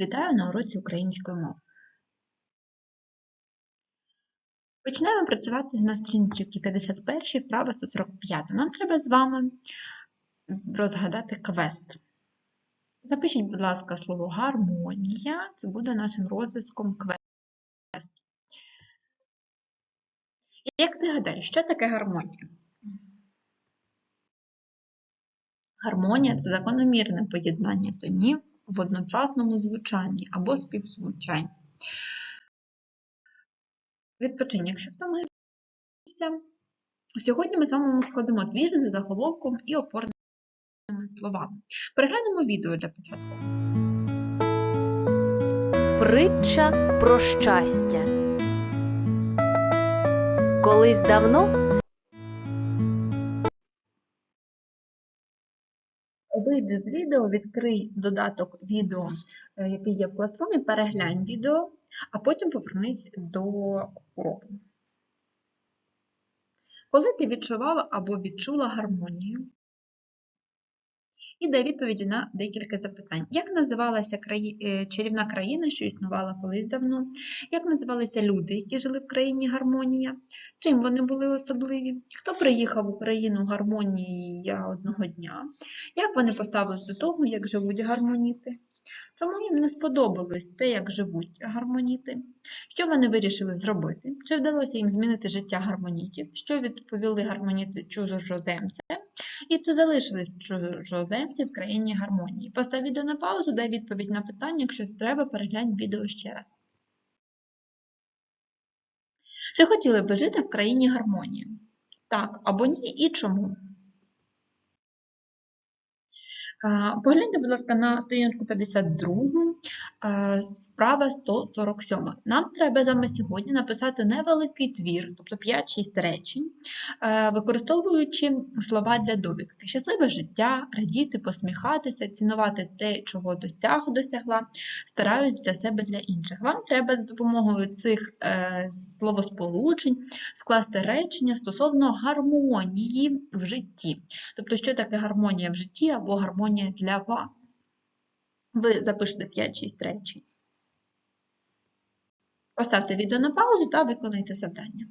Вітаю на уроці української мови. Почнемо працювати на сторінці 51, вправа 145. Нам треба з вами розгадати квест. Запишіть, будь ласка, слово гармонія. Це буде нашим розв'язком квесту. Як ти гадаєш, що таке гармонія? Гармонія це закономірне поєднання тонів в одночасному звучанні або співзвучанні. Відпочинь, якщо втомився. Сьогодні ми з вами складемо твір за заголовком і опорними словами. Переглянемо відео для початку. Притча про щастя. Колись давно Вийди з відео, відкрий додаток відео, е, який є в класрумі, переглянь відео, а потім повернись до уроку. Коли ти відчувала або відчула гармонію? І дає відповіді на декілька запитань. Як називалася краї... е, чарівна країна, що існувала колись давно? Як називалися люди, які жили в країні гармонія? Чим вони були особливі? Хто приїхав в Україну гармонія одного дня? Як вони поставились до того, як живуть гармоніти? Чому їм не сподобалось те, як живуть гармоніти? Що вони вирішили зробити? Чи вдалося їм змінити життя гармонітів? Що відповіли гармоніти чужоземцям? І чи залишились чужоземці в країні гармонії? Постав відео на паузу, дай відповідь на питання, якщо треба, переглянь відео ще раз. Чи хотіли б жити в країні гармонії? Так або ні, і чому? Погляньте, будь ласка, на сторінку 52, а, вправа 147. Нам треба саме сьогодні написати невеликий твір, тобто 5-6 речень, використовуючи слова для довідки. Щасливе життя, радіти, посміхатися, цінувати те, чого досяг, досягла, стараюсь для себе, для інших. Вам треба за допомогою цих е, словосполучень скласти речення стосовно гармонії в житті. Тобто, що таке гармонія в житті або гармонія для вас. Ви запишете 5-6 речень. Поставте відео на паузу та виконайте завдання.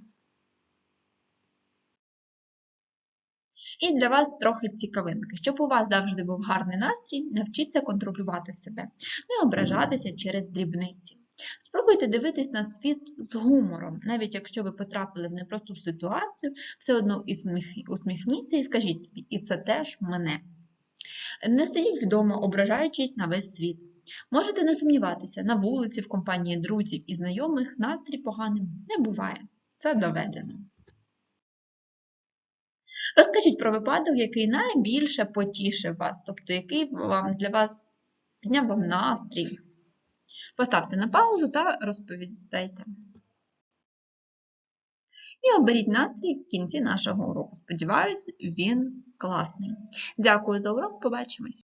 І для вас трохи цікавинки. Щоб у вас завжди був гарний настрій, навчіться контролювати себе, не ображатися через дрібниці. Спробуйте дивитись на світ з гумором, навіть якщо ви потрапили в непросту ситуацію, все одно усміхніться і скажіть собі, і це теж мене. Не сидіть вдома, ображаючись на весь світ. Можете не сумніватися, на вулиці, в компанії друзів і знайомих настрій поганим не буває. Це доведено. Розкажіть про випадок, який найбільше потішив вас, тобто який вам для вас підняв вам настрій. Поставте на паузу та розповідайте. І оберіть настрій в кінці нашого уроку. Сподіваюсь, він класний. Дякую за урок, побачимось!